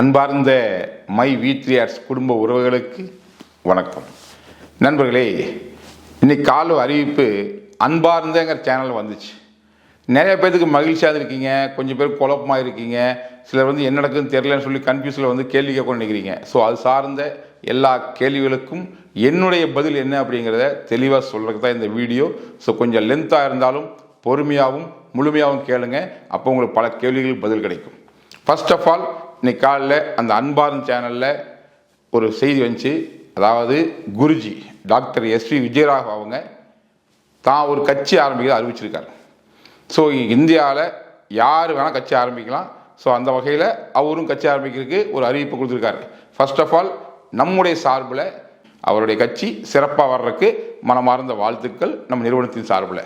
அன்பார்ந்த my we three arts குடும்ப உறவுகளுக்கு வணக்கம். நண்பர்களே இன்னைக்கு கால அறிவிப்பு அன்பார்ந்தங்கிற சேனல் வந்துச்சு. நிறைய பேர்த்துக்கு மகிழ்ச்சியாக இருக்கீங்க கொஞ்சம் பேர் குழப்பமாக இருக்கீங்க சிலர் வந்து என்ன நடக்குதுன்னு தெரியலன்னு சொல்லி கன்ஃபியூஸில் வந்து கேள்வி கேட்க நினைக்கிறீங்க. ஸோ அது சார்ந்த எல்லா கேள்விகளுக்கும் என்னுடைய பதில் என்ன அப்படிங்கிறத தெளிவாக சொல்கிறதுக்கு தான் இந்த வீடியோ. ஸோ கொஞ்சம் லென்த்தாக இருந்தாலும் பொறுமையாகவும் முழுமையாகவும் கேளுங்க. அப்போ உங்களுக்கு பல கேள்விகளுக்கு பதில் கிடைக்கும். ஃபர்ஸ்ட் ஆஃப் ஆல் இன்னைக்கு காலைல அந்த அன்பார்ந்த சேனலில் ஒரு செய்தி வந்துச்சு. அதாவது குருஜி டாக்டர் எஸ்வி விஜயராவ் அவங்க தான் ஒரு கட்சி ஆரம்பிக்க அறிவிச்சிருக்கார். ஸோ இந்தியாவில் யார் வேணால் கட்சி ஆரம்பிக்கலாம். ஸோ அந்த வகையில் அவரும் கட்சி ஆரம்பிக்கிறதுக்கு ஒரு அறிவிப்பு கொடுத்துருக்காரு. ஃபர்ஸ்ட் ஆஃப் ஆல் நம்முடைய சார்பில் அவருடைய கட்சி சிறப்பாக வர்றதுக்கு மனமார்ந்த வாழ்த்துக்கள் நம்ம நிறுவனத்தின் சார்பில்.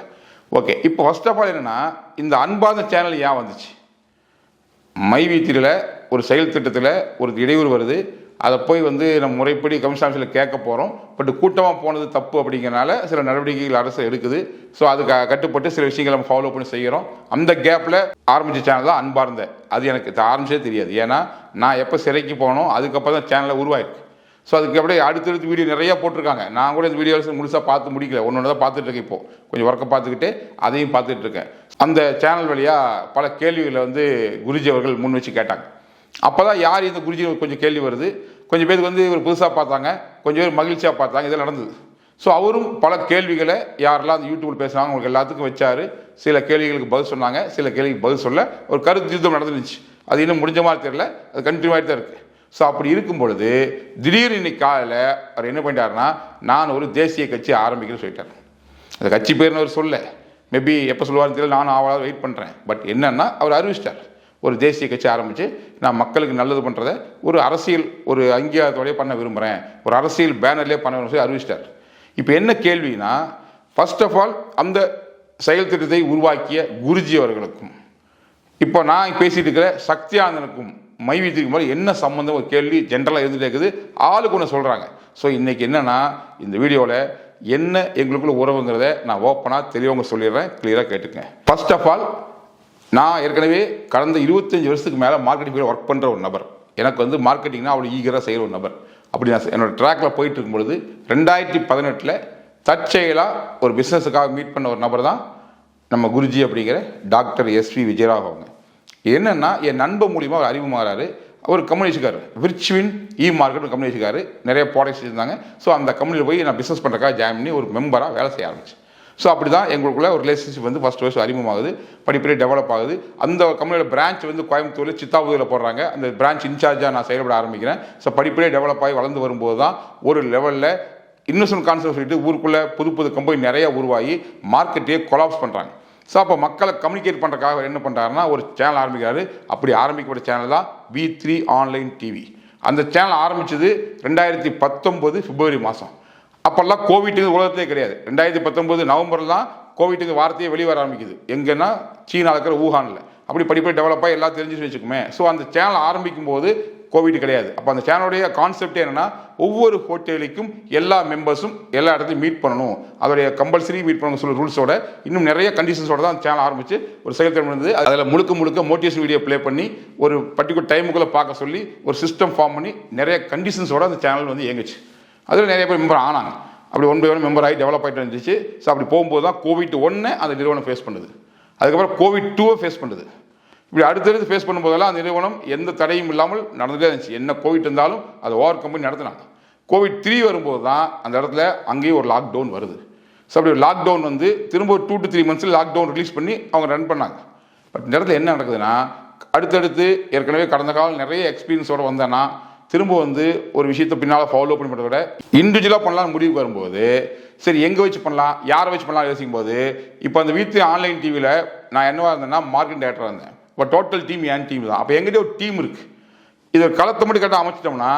ஓகே இப்போ ஃபர்ஸ்ட் ஆஃப் ஆல் என்னென்னா இந்த அன்பார்ந்த சேனல் ஏன் வந்துச்சு? மைவீத்திரியில் ஒரு செயல் திட்டத்தில் ஒரு இடையூறு வருது. அதை போய் வந்து நம்ம முறைப்படி கமிஷன் ஆஃபீஸில் கேட்க போகிறோம் பட் கூட்டமாக போனது தப்பு அப்படிங்கிறனால சில நடவடிக்கைகள் அரசு எடுக்குது. ஸோ அது கட்டுப்பட்டு சில விஷயங்களை நம்ம ஃபாலோ பண்ணி செய்கிறோம் அந்த கேப்பில் ஆரம்பித்த சேனல் தான் அன்பார்ந்த. அது எனக்கு ஆரம்பிச்சே தெரியாது. ஏன்னா நான் எப்போ சிறைக்கு போனோம் அதுக்கப்புறம் தான் சேனலை உருவாயிருக்கு. ஸோ அதுக்கு அப்படியே அடுத்தடுத்து வீடியோ நிறையா போட்டிருக்காங்க. நான் கூட இந்த வீடியோஸ் முழுசாக பார்த்து முடிக்கல. ஒன்று ஒன்று தான் பார்த்துட்டு இருக்கேன் இப்போ. கொஞ்சம் ஒர்க்கை பார்த்துக்கிட்டு அதையும் பார்த்துட்ருக்கேன் அந்த சேனல் வழியாக பல கேள்விகளை வந்து குருஜி அவர்கள் முன் வச்சு கேட்டாங்க. அப்போ தான் யார் இந்த குருஜி கொஞ்சம் கேள்வி வருது? கொஞ்சம் பேருக்கு வந்து இவர் புதுசாக பார்த்தாங்க. கொஞ்சம் பேர் மகிழ்ச்சியாக பார்த்தாங்க. இதெல்லாம் நடந்தது. ஸோ அவரும் பல கேள்விகளை யாரெல்லாம் அந்த யூடியூப்பில் பேசுனாங்க அவங்களுக்கு எல்லாத்துக்கும் வச்சார். சில கேள்விகளுக்கு பதில் சொன்னாங்க. சில கேள்விக்கு பதில் சொல்ல ஒரு கருத்து யுத்தம் நடந்துருந்துச்சு. அது இன்னும் முடிஞ்ச மாதிரி தெரியல. அது கண்டினியூ ஆகிட்டு தான் இருக்குது ஸோ அப்படி இருக்கும் பொழுது திடீர்னு இன்னைக்கு காலையில் அவர் என்ன பண்ணிட்டாருன்னா நான் ஒரு தேசிய கட்சி ஆரம்பிக்கிறேன்னு சொல்லிட்டார். அந்த கட்சி பேர்னு அவர் சொல்ல மேபி எப்போ சொல்லுவார்னு தெரியல நானும் ஆவலாக வெயிட் பண்ணுறேன் பட் என்னன்னா அவர் அறிவிச்சிட்டார். ஒரு தேசிய கட்சி ஆரம்பித்து நான் மக்களுக்கு நல்லது பண்ணுறத ஒரு அரசியல் ஒரு அங்கீகாரத்தோடய பண்ண விரும்புகிறேன் ஒரு அரசியல் பேனர்லேயே பண்ண விரும்புகிறேன் சொல்லி அறிவிச்சிட்டார். இப்போ என்ன கேள்வினா ஃபர்ஸ்ட் ஆஃப் ஆல் அந்த செயல் திட்டத்தை உருவாக்கிய குருஜி அவர்களுக்கும் இப்போ நான் பேசிட்டு இருக்கிற சக்தியானனுக்கும் மைவீத்திற்கும் போது என்ன சம்மந்தம் ஒரு கேள்வி ஜென்ரலாக இருந்துகிட்டே இருக்குது. ஆளுக்கு ஒன்று சொல்கிறாங்க ஸோ இன்றைக்கி என்னன்னா இந்த வீடியோவில் என்ன எங்களுக்குள்ள உறவுங்கிறத நான் ஓப்பனாக தெளிவங்க சொல்லிடுறேன். கிளியராக கேட்டுக்கங்க. ஃபர்ஸ்ட் ஆஃப் ஆல் நான் ஏற்கனவே கடந்த இருபத்தஞ்சி வருஷத்துக்கு மேலே மார்க்கெட்டிங் ஃபீல்டில் ஒர்க் பண்ணுற ஒரு நபர். எனக்கு வந்து மார்க்கெட்டிங்னா அவ்வளோ ஈகராக செய்கிற ஒரு நபர். அப்படி நான் என்னோடய ட்ராக்கில் போயிட்டு இருக்கும்பொழுது ரெண்டாயிரத்தி பதினெட்டில் தற்செயலாக ஒரு பிஸ்னஸுக்காக மீட் பண்ண ஒரு நபர் தான் நம்ம குருஜி அப்படிங்கிற டாக்டர் எஸ்வி விஜயராவ் அவங்க என்னன்னா என் நண்பர் மூலியமாக அவர் அறிமுகமாகறாரு. அவர் ஒரு கம்யூனிஸ்ட்கார் விர்ச்சுவின் இ மார்க்கெட் கம்பெனி நிறைய ப்ராடக்ட்ஸ் இருந்தாங்க ஸோ அந்த கம்பெனியில் போய் நான் பிஸ்னஸ் பண்ணுறக்காக ஜாயின் பண்ணி ஒரு மெம்பராக வேலை செய்ய ஆரம்பிச்சு ஸோ அப்படி தான் எங்களுக்குள்ள ஒரு ரிலேஷன்ஷிப் வந்து ஃபஸ்ட் வயசு அறிமுகமாகுது. படிப்படியே டெவலப் ஆகுது. அந்த கம்பெனியோட பிரான்ச் வந்து கோயம்புத்தூரில் சித்தாபுதூரில் போடுறாங்க. அந்த பிரான்ச் இன்சார்ஜாக நான் செயல்பட ஆரம்பிக்கிறேன். ஸோ படிப்படியே டெவலப் ஆகி வளர்ந்து வரும்போது தான் ஒரு லெவலில் இன்வெஸ்ட்மெண்ட் கான்செப்ட் சொல்லிட்டு ஊருக்குள்ளே புது புது கம்பெனி நிறைய உருவாகி மார்க்கெட்டையே கொலாப்ஸ் பண்ணுறாங்க ஸோ அப்போ மக்களை கம்யூனிகேட் பண்ணுறக்காக அவர் என்ன பண்ணுறாருன்னா ஒரு சேனல் ஆரம்பிக்கிறாரு. அப்படி ஆரம்பிக்கப்பட்ட சேனல் தான் வி த்ரீ ஆன்லைன் டிவி அந்த சேனல் ஆரம்பிச்சது ரெண்டாயிரத்தி பத்தொம்போது பிப்ரவரி மாதம் அப்போல்லாம் கோவிட்டுக்கு உலகத்திலே கிடையாது. ரெண்டாயிரத்தி பத்தொம்போது நவம்பரில் தான் கோவிட்டுக்கு வார்த்தையே வெளியே வர ஆரம்பிக்குது. எங்கன்னா சீனா இருக்கிற ஊஹானில் அப்படி படிப்படி டெவலப் ஆகி எல்லாம் தெரிஞ்சு வச்சுக்குமே. ஸோ அந்த சேனல் ஆரம்பிக்கும் போது கோவிட் கிடையாது. அப்போ அந்த சேனலுடைய கான்செப்ட் என்னன்னா ஒவ்வொரு ஹோட்டலுக்கும் எல்லா மெம்பர்ஸும் எல்லா இடத்தையும் மீட் பண்ணணும். அதோடைய கம்பல்சரி மீட் பண்ணணும் சொல்ல ரூல்ஸோட இன்னும் நிறைய கண்டிஷன்ஸோட தான் சேனல் ஆரம்பிச்சு ஒரு செயல்திறன் இருந்தது. அதில் முழுக்க முழுக்க மோட்டிவேஷன் வீடியோ ப்ளே பண்ணி ஒரு பர்டிகுலர் டைமுக்குள்ளே பார்க்க சொல்லி ஒரு சிஸ்டம் ஃபார்ம் பண்ணி நிறைய கண்டிஷன்ஸோட அந்த சேனல் வந்து இயங்குச்சு. அதில் நிறைய பேர் மெம்பர் ஆனாங்க. அப்படி ஒன் பை ஒன் மெம்பர் ஆகி டெவலப் ஆகிட்டு இருந்துச்சு ஸோ அப்படி போகும்போது தான் கோவிட் ஒன்று அந்த நிறுவனம் ஃபேஸ் பண்ணுது. அதுக்கப்புறம் கோவிட் டூவை ஃபேஸ் பண்ணுது. இப்படி அடுத்தடுத்து ஃபேஸ் பண்ணும்போதெல்லாம் அந்த நிறுவனம் எந்த தடையும் இல்லாமல் நடந்துகிட்டே இருந்துச்சு. என்ன கோவிட் இருந்தாலும் அதை ஓவர் கம்பெனி நடத்தினாங்க. கோவிட் த்ரீ வரும்போது தான் அந்த இடத்துல அங்கேயும் ஒரு லாக்டவுன் வருது. ஸோ அப்படி லாக்டவுன் வந்து திரும்ப ஒரு டூ டு த்ரீ மந்த்ஸில் லாக்டவுன் ரிலீஸ் பண்ணி அவங்க ரன் பண்ணாங்க. பட் இந்த இடத்துல என்ன நடக்குதுன்னா அடுத்தடுத்து ஏற்கனவே கடந்த காலம் நிறைய எக்ஸ்பீரியன்ஸோடு வந்தேன்னா திரும்ப வந்து ஒரு விஷயத்தை பின்னால் ஃபாலோ பண்ணி பண்ணுறத விட இண்டிவிஜுவலாக பண்ணலாம்னு முடிவுக்கு வரும்போது சரி எங்கே வச்சு பண்ணலாம் யாரை வச்சு பண்ணலாம் யோசிக்கும் போது இப்போ அந்த வீட்டு ஆன்லைன் டிவியில் நான் என்னவாக இருந்தேன்னா மார்க்கெட் டேரக்டராக இருந்தேன். இப்போ டோட்டல் டீம் ஏன் டீம் தான். அப்போ எங்கிட்ட ஒரு டீம் இருக்குது இதை களத்தை மட்டும் கரெக்டாக அமைச்சிட்டோம்னா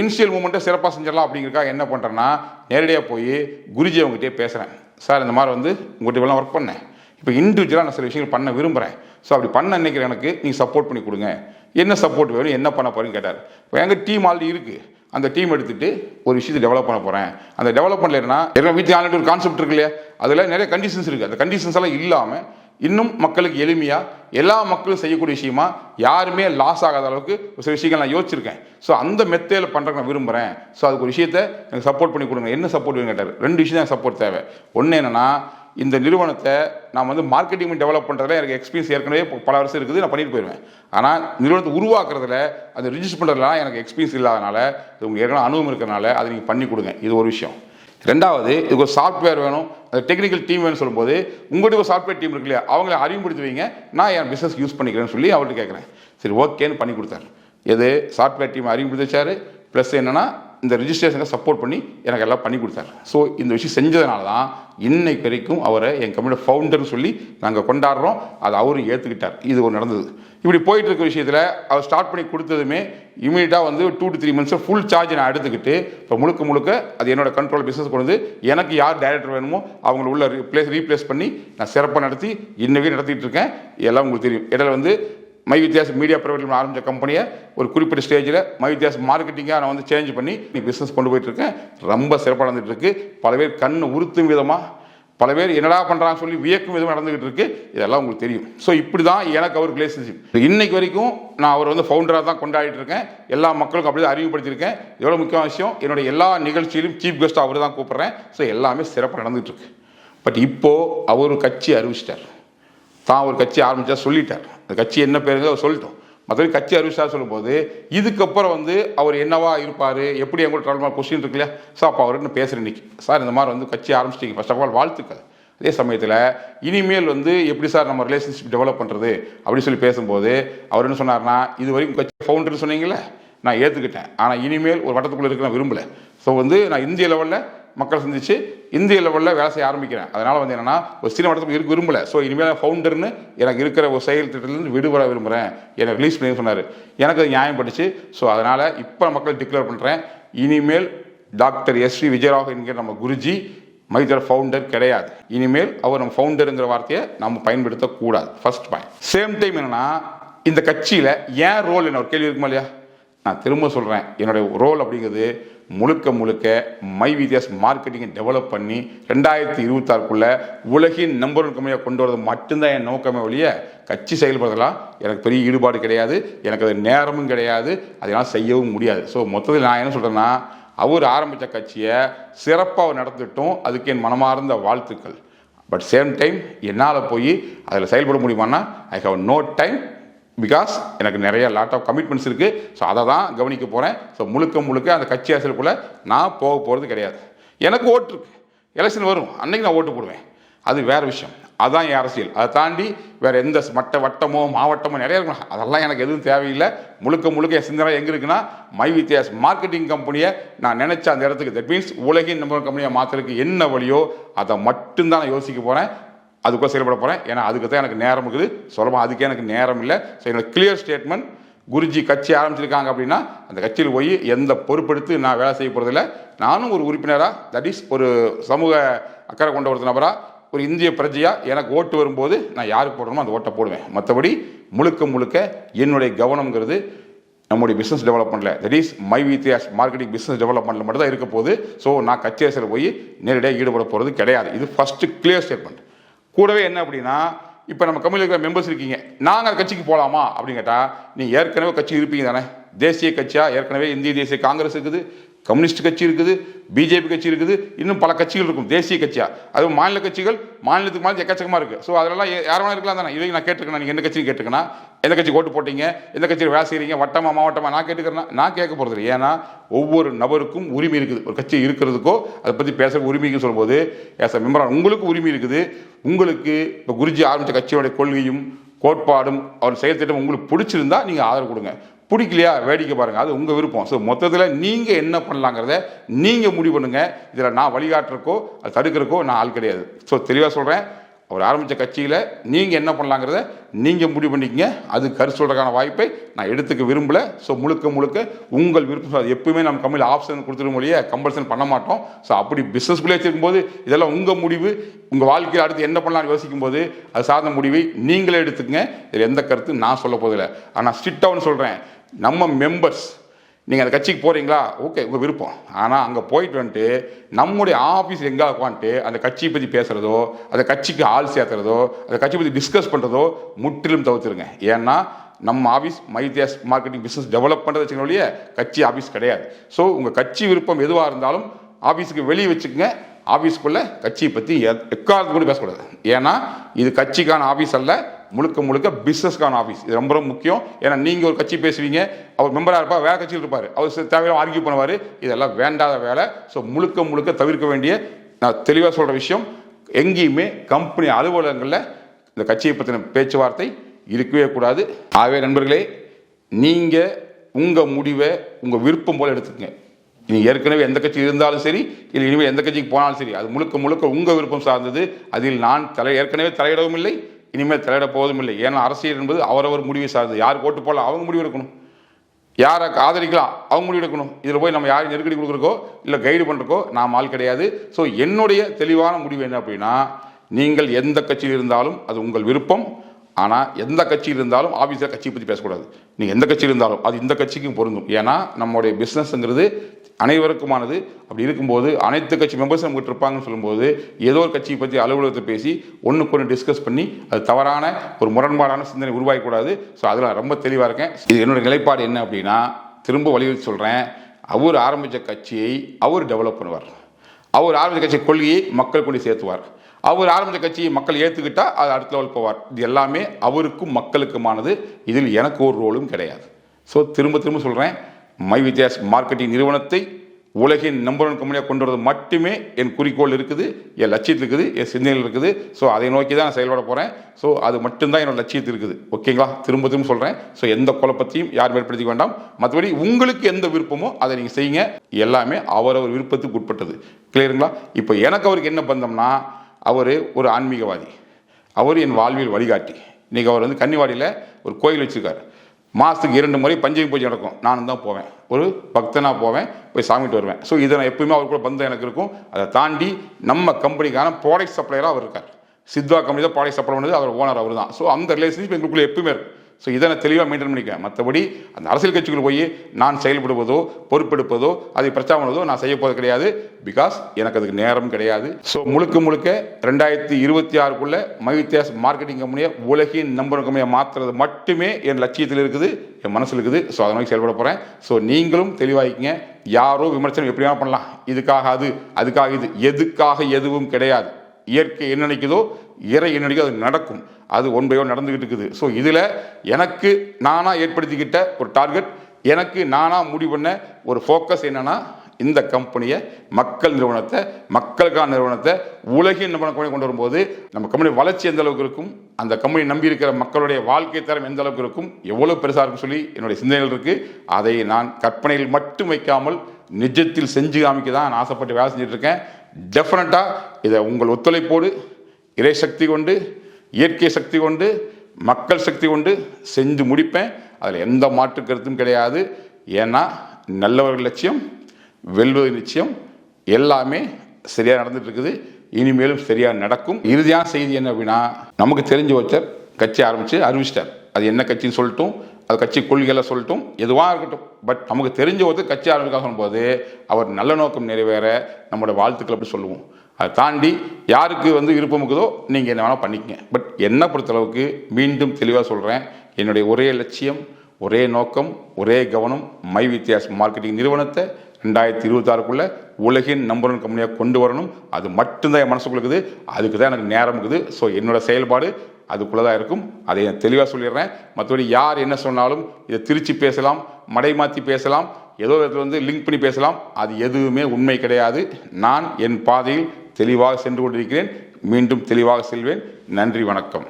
இனிஷியல் மூமெண்ட்டை சிறப்பாக செஞ்சிடலாம் அப்படிங்கிறக்காக என்ன பண்ணுறேன்னா நேரடியாக போய் குருஜி அவங்ககிட்டயே பேசுகிறேன் சார் இந்த மாதிரி வந்து உங்கள்கிட்ட இவ்வளோ ஒர்க் பண்ணேன். இப்போ இண்டிவிஜுவலாக நான் சில விஷயங்கள் பண்ண விரும்புகிறேன் ஸோ அப்படி பண்ண நினைக்கிற எனக்கு நீங்கள் சப்போர்ட் பண்ணி கொடுங்க. என்ன சப்போர்ட் வேணும் என்ன பண்ண போகிறேன்னு கேட்டார். இப்போ எங்கள் டீம் ஆல்ரெடி இருக்குது அந்த டீம் எடுத்துட்டு ஒரு விஷயத்தை டெவலப் பண்ண போகிறேன் அந்த டெவலப் பண்ணலன்னா ஏற்கனவே வீட்டில் ஆல்ரெடி ஒரு கான்செப்ட் இருக்கு இல்லையா? அதில் நிறைய கண்டிஷன்ஸ் இருக்குது அந்த கண்டிஷன்ஸ் எல்லாம் இல்லாமல் இன்னும் மக்களுக்கு எளிமையாக எல்லா மக்களும் செய்யக்கூடிய விஷயமா யாருமே லாஸ் ஆகாத அளவுக்கு ஒரு சில விஷயங்கள் நான் யோசிச்சிருக்கேன். ஸோ அந்த மெத்தையில் பண்ணுறதுக்கு நான் விரும்புகிறேன் ஸோ அதுக்கு ஒரு விஷயத்தை எனக்கு சப்போர்ட் பண்ணி கொடுங்க. என்ன சப்போர்ட் கேட்டார். ரெண்டு விஷயம் தான் சப்போர்ட் தேவை. ஒன்று என்னென்னா இந்த நிறுவனத்தை நான் வந்து மார்க்கெட்டிங் டெவலப் பண்ணுறதுல எனக்கு எக்ஸ்பீரியன்ஸ் ஏற்கனவே பல வருஷம் இருக்குது. நான் பண்ணிட்டு போயிடுவேன் ஆனால் நிறுவனத்தை உருவாக்குறதுல அதை ரிஜிஸ்டர் பண்ணுறதுலாம் எனக்கு எக்ஸ்பீரியன்ஸ் இல்லாதனால இது உங்களுக்கு ஏற்கனவே அனுபவம் இருக்கிறனால அதை நீங்கள் பண்ணி கொடுங்க. இது ஒரு விஷயம். ரெண்டாவது இதுக்கு ஒரு சாஃப்ட்வேர் வேணும். அந்த டெக்னிக்கல் டீம் வேணும்னு சொல்லும்போது உங்கள்கிட்ட ஒரு சாஃப்ட்வேர் டீம் இருக்கு இல்லையா அவங்கள அறிவுப்படுத்தி வைங்க நான் என் பிஸ்னஸ் யூஸ் பண்ணிக்கிறேன்னு சொல்லி அவர்கிட்ட கேட்குறேன். சரி ஓகேன்னு பண்ணி கொடுத்தாரு. எது? சாஃப்ட்வேர் டீம் அறிவுப்படுத்தி வச்சாரு ப்ளஸ் என்னென்னா இந்த ரிஜிஸ்ட்ரேஷனை சப்போர்ட் பண்ணி எனக்கு எல்லாம் பண்ணி கொடுத்தாரு. ஸோ இந்த விஷயம் செஞ்சதுனால தான் இன்னைக்கு வரைக்கும் அவரை என் கம்பெனியோட ஃபவுண்டர்னு சொல்லி நாங்கள் கொண்டாடுறோம். அதை அவரும் ஏற்றுக்கிட்டார் இது ஒரு நடந்தது. இப்படி போயிட்டு இருக்க விஷயத்தில் அவர் ஸ்டார்ட் பண்ணி கொடுத்ததுமே இமீடியட்டாக வந்து two to three months full charge நான் எடுத்துக்கிட்டு இப்போ முழுக்க முழுக்க அது என்னோட கண்ட்ரோல் பிஸ்னஸ் கொண்டு வந்து எனக்கு யார் டைரக்டர் வேணுமோ அவங்கள உள்ள ரீப்ளேஸ் ரீப்ளேஸ் பண்ணி நான் சிறப்பாக நடத்தி இன்னவே நடத்திட்டு இருக்கேன். எல்லாம் உங்களுக்கு தெரியும். இடையில வந்து மை வித்தியாஸ் மீடியா ப்ரைவேட் ஆரம்பித்த கம்பெனியை ஒரு குறிப்பிட்ட ஸ்டேஜில் மை வித்தியாஸ் மார்க்கெட்டிங்காக நான் வந்து சேஞ்ச் பண்ணி நீ பிஸ்னஸ் கொண்டு போயிட்டுருக்கேன். ரொம்ப சிறப்பாக நடந்துகிட்ருக்கு பல பேர் கண் உறுத்தும் விதமாக பல பேர் என்னடா பண்ணுறான்னு சொல்லி வியக்கும் விதமாக நடந்துகிட்டு இருக்கு இதெல்லாம் உங்களுக்கு தெரியும். ஸோ இப்படி தான் எனக்கு அவர் ரிலேஷன்ஷிப் இன்னைக்கு வரைக்கும் நான் அவர் வந்து ஃபவுண்டராக தான் கொண்டாடிட்டு இருக்கேன் எல்லா மக்களுக்கும் அப்படி தான் அறிமுகப்படுத்தியிருக்கேன். எவ்வளோ முக்கியமான விஷயம் என்னுடைய எல்லா நிகழ்ச்சியிலும் சீஃப் கெஸ்ட் அவர் தான் கூப்பிட்றேன். ஸோ எல்லாமே சிறப்பாக நடந்துகிட்டு இருக்கு பட் இப்போது அவர் கட்சி அறிவிச்சிட்டார். தான் ஒரு கட்சி ஆரம்பிச்சா சொல்லிட்டார். அந்த கட்சி என்ன பேருங்க அவர் சொல்லிட்டோம். மற்றபடி கட்சி அறிவிச்சா சொல்லும்போது இதுக்கப்புறம் வந்து அவர் என்னவா இருப்பார் எப்படி எங்கூட ட்ராவல் கொஸ்டின் இருக்கு இல்லையா? ஸோ அப்போ அவர்கிட்ட பேசுகிறேன் இன்னைக்கு. சார் இந்த மாதிரி வந்து கட்சி ஆரம்பிச்சிட்டிங்க. ஃபர்ஸ்ட் ஆஃப் ஆல் வாழ்த்துக்கள். அதே சமயத்தில் இனிமேல் வந்து எப்படி சார் நம்ம ரிலேஷன்ஷிப் டெவலப் பண்ணுறது அப்படின்னு சொல்லி பேசும்போது அவர் என்ன சொன்னார்னா இது வரைக்கும் கட்சி ஃபவுண்டர்னு சொன்னீங்களே நான் ஏற்றுக்கிட்டேன் ஆனால் இனிமேல் ஒரு வட்டத்துக்குள்ளே இருக்க நான் விரும்பல. ஸோ வந்து நான் இந்திய லெவலில் மக்கள் சந்திச்சு இந்திய லெவலில் வேலை செய்ய ஆரம்பிக்கிறேன். அதனால் வந்து என்னன்னா ஒரு சினிமா இடத்துக்கு இருக்க விரும்பல. ஸோ இனிமேல் ஃபவுண்டர்னு எனக்கு இருக்கிற ஒரு செயல் திட்டத்திலிருந்து விடுபட விரும்புகிறேன் என்னை ரிலீஸ் பண்ணி சொன்னார். எனக்கு அது நியாயம் பட்டுச்சு. ஸோ அதனால் இப்போ மக்கள் டிக்ளேர் பண்ணுறேன் இனிமேல் டாக்டர் எஸ் வி விஜயராவ் என்கிற நம்ம குருஜி மைதர் ஃபவுண்டர் கிடையாது. இனிமேல் அவர் நம்ம ஃபவுண்டருங்கிற வார்த்தையை நம்ம பயன்படுத்தக்கூடாது. ஃபர்ஸ்ட் பாயிண்ட் சேம் டைம் என்னன்னா இந்த கட்சியில் ஏன் ரோல் என்ன ஒரு கேள்வி இருக்குமா இல்லையா? நான் திரும்ப சொல்கிறேன் என்னுடைய ரோல் அப்படிங்கிறது முழுக்க முழுக்க மை வித்யாஸ் மார்க்கெட்டிங்கை டெவலப் பண்ணி ரெண்டாயிரத்தி இருபத்தாறுக்குள்ளே உலகின் நம்பர் ஒன் கம்பெனியாக கொண்டு வரது மட்டும்தான் என் நோக்கமே ஒழிய கட்சி செயல்படுறதெல்லாம் எனக்கு பெரிய ஈடுபாடு கிடையாது. எனக்கு அது நேரமும் கிடையாது. அதெல்லாம் செய்யவும் முடியாது. ஸோ மொத்தத்தில் நான் என்ன சொல்கிறேன்னா அவர் ஆரம்பித்த கட்சியை சிறப்பாக நடத்திட்டோம். அதுக்கு என் மனமார்ந்த வாழ்த்துக்கள். பட் சேம் டைம் என்னால் போய் அதில் செயல்பட முடியுமான்னா I have no time because எனக்கு நிறைய லாட் ஆஃப் கமிட்மெண்ட்ஸ் இருக்குது ஸோ அதை தான் கவனிக்க போகிறேன் ஸோ முழுக்க முழுக்க அந்த கட்சி அரசியலுக்குள்ளே நான் போக போகிறது கிடையாது. எனக்கு ஓட்டு இருக்கு. எலெக்ஷன் வரும். அன்றைக்கி நான் ஓட்டு போடுவேன். அது வேறு விஷயம். அதுதான் என் அரசியல். அதை தாண்டி வேறு எந்த மட்ட வட்டமோ மாவட்டமோ நிறைய இருக்கலாம் அதெல்லாம் எனக்கு எதுவும் தேவையில்லை. முழுக்க முழுக்க என் சிந்தனை எங்கே இருக்குன்னா மை வித்தியாஸ் மார்க்கெட்டிங் கம்பெனியை நான் நினச்ச அந்த இடத்துக்கு. தட் மீன்ஸ் உலகின் நம்பர் கம்பெனியை மாற்றுறதுக்கு என்ன வழியோ அதை மட்டும்தான் நான் யோசிக்க போகிறேன் அதுக்குள்ள செயல்பட போகிறேன் ஏன்னா அதுக்கு தான் எனக்கு நேரம் இருக்குது. சொல்லமாக அதுக்கே எனக்கு நேரம் இல்லை. ஸோ என்னோட கிளியர் ஸ்டேட்மெண்ட் குருஜி கட்சி ஆரம்பிச்சிருக்காங்க அப்படின்னா அந்த கட்சியில் போய் எந்த பொறுப்பெடுத்து நான் வேலை செய்ய போகிறதில்ல நானும் ஒரு உறுப்பினராக தட் இஸ் ஒரு சமூக அக்கறை கொண்ட ஒரு நபராக ஒரு இந்திய பிரஜையாக எனக்கு ஓட்டு வரும்போது நான் யாருக்கு போடணுமோ அந்த ஓட்டை போடுவேன். மற்றபடி முழுக்க முழுக்க என்னுடைய கவனம்ங்கிறது நம்முடைய business டெவலப்மெண்ட்டில் that is my Vidyas marketing business டெவலப்மெண்ட்டில் மட்டும் தான் இருக்க போகுது. ஸோ நான் கட்சி அரசியல் போய் நேரடியாக ஈடுபட போகிறது கிடையாது. இது ஃபஸ்ட்டு கிளியர் ஸ்டேட்மெண்ட் கூடவே என்ன அப்படின்னா இப்போ நம்ம கம்பெனியில் இருக்கிற மெம்பர்ஸ் இருக்கீங்க. நாங்கள் கட்சிக்கு போகலாமா அப்படின்னு கேட்டால் நீங்கள் ஏற்கனவே கட்சி இருப்பீங்க தானே தேசிய கட்சியாக ஏற்கனவே இந்திய தேசிய காங்கிரஸ் இருக்குது. கம்யூனிஸ்ட் கட்சி இருக்குது பிஜேபி கட்சி இருக்குது இன்னும் பல கட்சிகள் இருக்கும் தேசிய கட்சியாக அதுவும் மாநில கட்சிகள் மாநிலத்துக்கு மாநிலம் எக்கச்சக்கமாக இருக்குது ஸோ அதெல்லாம் யார் வேணா இருக்கலாம் தானே? இதை நான் கேட்டுருக்கேன்? நீங்கள் எந்த கட்சியும் கேட்டுக்கணும் எந்த கட்சி ஓட்டு போட்டீங்க? எந்த கட்சியில் வேலை செய்கிறீங்க வட்டமா மாவட்டமாக நான் கேட்டுக்கிறேன்னா நான் கேட்க போகிறது இல்லை. ஏன்னா ஒவ்வொரு நபருக்கும் உரிமை இருக்குது. ஒரு கட்சி இருக்கிறதுக்கோ அதை பற்றி பேசுற உரிமைக்கு சொல்லும்போது ஏஸ் அ மெம்பர் உங்களுக்கு உரிமை இருக்குது. உங்களுக்கு இப்போ குருஜி ஆரம்பித்த கட்சியோட கொள்கையும் கோட்பாடும் அவர் செயல்திட்டம் உங்களுக்கு பிடிச்சிருந்தா நீங்கள் ஆதரவு கொடுங்க. பிடிக்கலையா? வேடிக்கை பாருங்கள் அது உங்கள் விருப்பம். ஸோ மொத்தத்தில் நீங்கள் என்ன பண்ணலாங்கிறத நீங்கள் முடிவு பண்ணுங்கள் இதில் நான் வழிகாட்டுறக்கோ அது தடுக்கிறக்கோ நான் ஆள் கிடையாது. ஸோ தெளிவாக சொல்கிறேன் அவர் ஆரம்பித்த கட்சியில் நீங்கள் என்ன பண்ணலாங்கிறத நீங்கள் முடிவு பண்ணிக்கங்க. அது கரு சொல்கிறதுக்கான வாய்ப்பை நான் எடுத்துக்க விரும்பலை. ஸோ முழுக்க முழுக்க உங்கள் விருப்பம். அது எப்பவுமே நம்ம கம்பெனியில் ஆப்ஷன் கொடுத்துருக்க மொழியே கம்பல்சன் பண்ண மாட்டோம். ஸோ அப்படி பிஸ்னஸ்குள்ளே வச்சிருக்கும்போது இதெல்லாம் உங்கள் முடிவு. உங்கள் வாழ்க்கையில் அடுத்து என்ன பண்ணலாம்னு யோசிக்கும் போது அது சார்ந்த முடிவை நீங்களே எடுத்துக்கங்க. இதில் எந்த கருத்து நான் சொல்ல போதில்லை ஆனால் ஸ்ட்ரிக்டாகவும் சொல்கிறேன் நம்ம மெம்பர்ஸ் நீங்கள் அந்த கட்சிக்கு போகிறீங்களா ஓகே உங்கள் விருப்பம். ஆனால் அங்கே போயிட்டு வந்துட்டு நம்முடைய ஆஃபீஸ் எங்கே உட்காந்துட்டு அந்த கட்சியை பற்றி பேசுகிறதோ அந்த கட்சிக்கு ஆள் சேர்த்துறதோ அந்த கட்சியை பற்றி டிஸ்கஸ் பண்ணுறதோ முற்றிலும் தவிர்த்துருங்க. ஏன்னா நம்ம ஆஃபீஸ் மைத்தியாஸ் மார்க்கெட்டிங் பிஸ்னஸ் டெவலப் பண்ணுறது வச்சுக்கணும் கட்சி ஆஃபீஸ் கிடையாது. ஸோ உங்கள் கட்சி விருப்பம் எதுவாக இருந்தாலும் ஆஃபீஸுக்கு வெளியே வச்சுக்கோங்க. ஆஃபீஸ்க்குள்ளே கட்சியை பற்றி எக்காரத்து கூட பேசக்கூடாது. ஏன்னா இது கட்சிக்கான ஆஃபீஸ் அல்ல முழுக்க முழுக்க பிஸ்னஸ்க்கான ஆஃபீஸ் இது ரொம்ப ரொம்ப முக்கியம். ஏன்னா நீங்கள் ஒரு கட்சி பேசுவீங்க அவர் மெம்பராக இருப்பார் வேறு கட்சியில் இருப்பார். அவர் தேவையான ஆர்கியூ பண்ணுவார். இதெல்லாம் வேண்டாத வேலை. ஸோ முழுக்க முழுக்க தவிர்க்க வேண்டிய நான் தெளிவாக சொல்கிற விஷயம் எங்கேயுமே கம்பெனி அலுவலகங்களில் இந்த கட்சியை பற்றின பேச்சுவார்த்தை இருக்கவே கூடாது. ஆகவே நண்பர்களே நீங்கள் உங்கள் முடிவை உங்கள் விருப்பம் போல் எடுத்துக்கங்க. நீங்கள் ஏற்கனவே எந்த கட்சி இருந்தாலும் சரி இல்லை இனிமேல் எந்த கட்சிக்கு போனாலும் சரி அது முழுக்க முழுக்க உங்கள் விருப்பம் சார்ந்தது. அதில் நான் தலை ஏற்கனவே தலையிடவும் இல்லை. இனிமேல் தலையிட போவதும் இல்லை. ஏன்னா அரசியல் என்பது அவரவர் முடிவை சார்ந்தது. யார் ஓட்டு போடலாம்? அவங்க முடிவு எடுக்கணும். யாரை ஆதரிக்கலாம் அவங்க முடிவு எடுக்கணும். இதில் போய் நம்ம யார் நெருக்கடி கொடுக்குறக்கோ இல்லை கைடு பண்ணுறக்கோ நாம் ஆள் கிடையாது. ஸோ என்னுடைய தெளிவான முடிவு என்ன அப்படின்னா நீங்கள் எந்த கட்சியில் இருந்தாலும் அது உங்கள் விருப்பம். ஆனால் எந்த கட்சியில் இருந்தாலும் ஆஃபீஸில் கட்சியை பற்றி பேசக்கூடாது. நீங்கள் எந்த கட்சியில் இருந்தாலும் அது இந்த கட்சிக்கும் பொருந்தும். ஏன்னா நம்மளுடைய பிஸ்னஸ்ங்கிறது அனைவருக்குமானது. அப்படி இருக்கும்போது அனைத்து கட்சி மெம்பர்ஸ் நம்மகிட்ட இருப்பாங்கன்னு சொல்லும்போது ஏதோ ஒரு கட்சியை பற்றி அலுவலகத்தை பேசி ஒன்றுக்கு ஒன்று டிஸ்கஸ் பண்ணி அது தவறான ஒரு முரண்பாடான சிந்தனை உருவாகக்கூடாது. ஸோ அதில் ரொம்ப தெளிவாக இருக்கேன். இது என்னோடய நிலைப்பாடு என்ன அப்படின்னா திரும்ப வலியுறுத்தி சொல்கிறேன் அவர் ஆரம்பித்த கட்சியை அவர் டெவலப் பண்ணுவார். அவர் ஆரம்பித்த கட்சி கொள்கையை மக்கள் கொண்டு சேர்த்துவார். அவர் ஆரம்பித்த கட்சியை மக்கள் ஏற்றுக்கிட்டா அது அடுத்த லெவல் போவார். இது எல்லாமே அவருக்கும் மக்களுக்குமானது. இதில் எனக்கு ஒரு ரோலும் கிடையாது. ஸோ திரும்ப திரும்ப சொல்கிறேன் மை வித்யாஸ் மார்க்கெட்டிங் நிறுவனத்தை உலகின் நம்பர் ஒன் கம்பெனியாக கொண்டு வரது மட்டுமே என் குறிக்கோள் இருக்குது என் லட்சியத்தில் இருக்குது என் சிந்தனையில் இருக்குது. ஸோ அதை நோக்கி தான் நான் செயல்பட போகிறேன் ஸோ அது மட்டும்தான் என்னோட லட்சியத்தில் இருக்குது. ஓகேங்களா திரும்ப திரும்ப சொல்கிறேன் ஸோ எந்த குழப்பத்தையும் யாரும் ஏற்படுத்திக்க வேண்டாம். மற்றபடி உங்களுக்கு எந்த விருப்பமோ அதை நீங்கள் செய்யுங்க. எல்லாமே அவரவர் விருப்பத்துக்கு உட்பட்டது. கிளியருங்களா இப்போ எனக்கு அவருக்கு என்ன பந்தம்னா அவர் ஒரு ஆன்மீகவாதி. அவர் என் வாழ்வியல் வழிகாட்டி. இன்றைக்கி அவர் வந்து கன்னிவாடியில் ஒரு கோயில் வச்சுருக்காரு. மாதத்துக்கு இரண்டு முறை பஞ்சமி பூஜை நடக்கும். நானும் தான் போவேன். ஒரு பக்தனாக போவேன் போய் சாமிட்டு வருவேன். ஸோ இதை நான் எப்பயுமே அவர் கூட பந்தம் எனக்கு இருக்கும். அதை தாண்டி நம்ம கம்பெனிக்கான ப்ராடக்ட் சப்ளையராக அவர் இருக்கார். சித்வா கம்பெனி தான் ப்ராடக்ட் சப்ளை பண்ணது. அவர் ஓனர் அவர் தான் ஸோ அந்த ரிலேஷன்ஷிப் எங்களுக்குள்ள எப்பயுமே இருக்கும். ஸோ இதை நான் தெளிவாக மெயின்டைன் பண்ணிக்கிறேன். மற்றபடி அந்த அரசியல் கட்சிக்குள்ள போய் நான் செயல்படுவதோ பொறுப்பெடுப்பதோ அதை பிரச்சாரம் பண்ணுவதோ நான் செய்ய போவது கிடையாது. பிகாஸ் எனக்கு அதுக்கு நேரம் கிடையாது. ஸோ முழுக்க முழுக்க ரெண்டாயிரத்தி இருபத்தி ஆறுக்குள்ள மைவித்தியாஸ் மார்க்கெட்டிங் கம்பெனியை உலகின் நம்பர் கம்பெனியை மாற்றுறது மட்டுமே என் லட்சியத்தில் இருக்குது என் மனசில் இருக்குது. ஸோ அதை நோக்கி செயல்பட போகிறேன் ஸோ நீங்களும் தெளிவாகிக்கங்க யாரோ விமர்சனம் எப்படி வேணால் பண்ணலாம். இதுக்காக அது அதுக்காக இது எதுக்காக எதுவும் கிடையாது. இயற்கை என்ன நினைக்குதோ இறை என்ன நினைக்குதோ அது நடக்கும். அது ஒன் பை ஒன் நடந்துகிட்டு இருக்குது. ஸோ இதில் எனக்கு நானாக ஏற்படுத்திக்கிட்ட ஒரு டார்கெட் எனக்கு நானாக முடிவு பண்ண ஒரு ஃபோக்கஸ் என்னென்னா இந்த கம்பெனியை மக்கள் நிறுவனத்தை மக்களுக்கான நிறுவனத்தை உலகின் நிறுவன கொண்டு வரும்போது நம்ம கம்பெனி வளர்ச்சி எந்த அளவுக்கு இருக்கும் அந்த கம்பெனி நம்பி இருக்கிற மக்களுடைய வாழ்க்கை தரம் எந்த அளவுக்கு இருக்கும் எவ்வளோ பெருசாக இருக்கும் சொல்லி என்னுடைய சிந்தனைகள் இருக்குது அதை நான் கற்பனையில் மட்டும் வைக்காமல் நிஜத்தில் செஞ்சு காமிக்க தான் நான் ஆசைப்பட்டு வேலை செஞ்சுட்டு இருக்கேன். டெஃபினட்டாக இதை உங்கள் ஒத்துழைப்போடு இறை சக்தி கொண்டு இயற்கை சக்தி கொண்டு மக்கள் சக்தி கொண்டு செஞ்சு முடிப்பேன். அதில் எந்த மாற்று கருத்தும் கிடையாது. ஏன்னா நல்லவர்கள் லட்சியம் வெல்வது நிச்சயம் எல்லாமே சரியாக நடந்துட்டு இருக்குது இனிமேலும் சரியாக நடக்கும். இறுதியான செய்தி என்ன அப்படின்னா நமக்கு தெரிஞ்ச ஒருத்தர் கட்சி ஆரம்பித்து அறிவிச்சிட்டார். அது என்ன கட்சின்னு சொல்லட்டும் அது கட்சி கொள்கைகளை சொல்லட்டும் எதுவாக இருக்கட்டும். பட் நமக்கு தெரிஞ்ச ஒருத்தர் கட்சி ஆரம்பிக்காக சொல்லும்போது அவர் நல்ல நோக்கம் நிறைவேற நம்மளோட வாழ்த்துக்கள் அப்படி சொல்லுவோம். அதை தாண்டி யாருக்கு வந்து விருப்பம் இருக்குதோ நீங்கள் என்ன வேணால் பண்ணிக்கங்க. பட் என்னை பொறுத்தளவுக்கு மீண்டும் தெளிவாக சொல்கிறேன் என்னுடைய ஒரே லட்சியம் ஒரே நோக்கம் ஒரே கவனம் மை வித்தியாஸ் மார்க்கெட்டிங் நிறுவனத்தை ரெண்டாயிரத்தி இருபத்தாறுக்குள்ளே உலகின் நம்பர் ஒன் கம்பெனியாக கொண்டு வரணும். அது மட்டும்தான் என் மனசுக்குள்ள இருக்குது. அதுக்கு தான் எனக்கு நேரம் இருக்குது. ஸோ என்னோட செயல்பாடு அதுக்குள்ளே தான் இருக்கும். அதை நான் தெளிவாக சொல்லிடுறேன். மற்றபடி யார் என்ன சொன்னாலும் இதை திருச்சி பேசலாம் மடை மாற்றி பேசலாம் ஏதோ இடத்துல வந்து லிங்க் பண்ணி பேசலாம். அது எதுவுமே உண்மை கிடையாது. நான் என் பாதையில் தெளிவாக சென்று கொண்டிருக்கிறேன். மீண்டும் தெளிவாக செல்வேன். நன்றி வணக்கம்.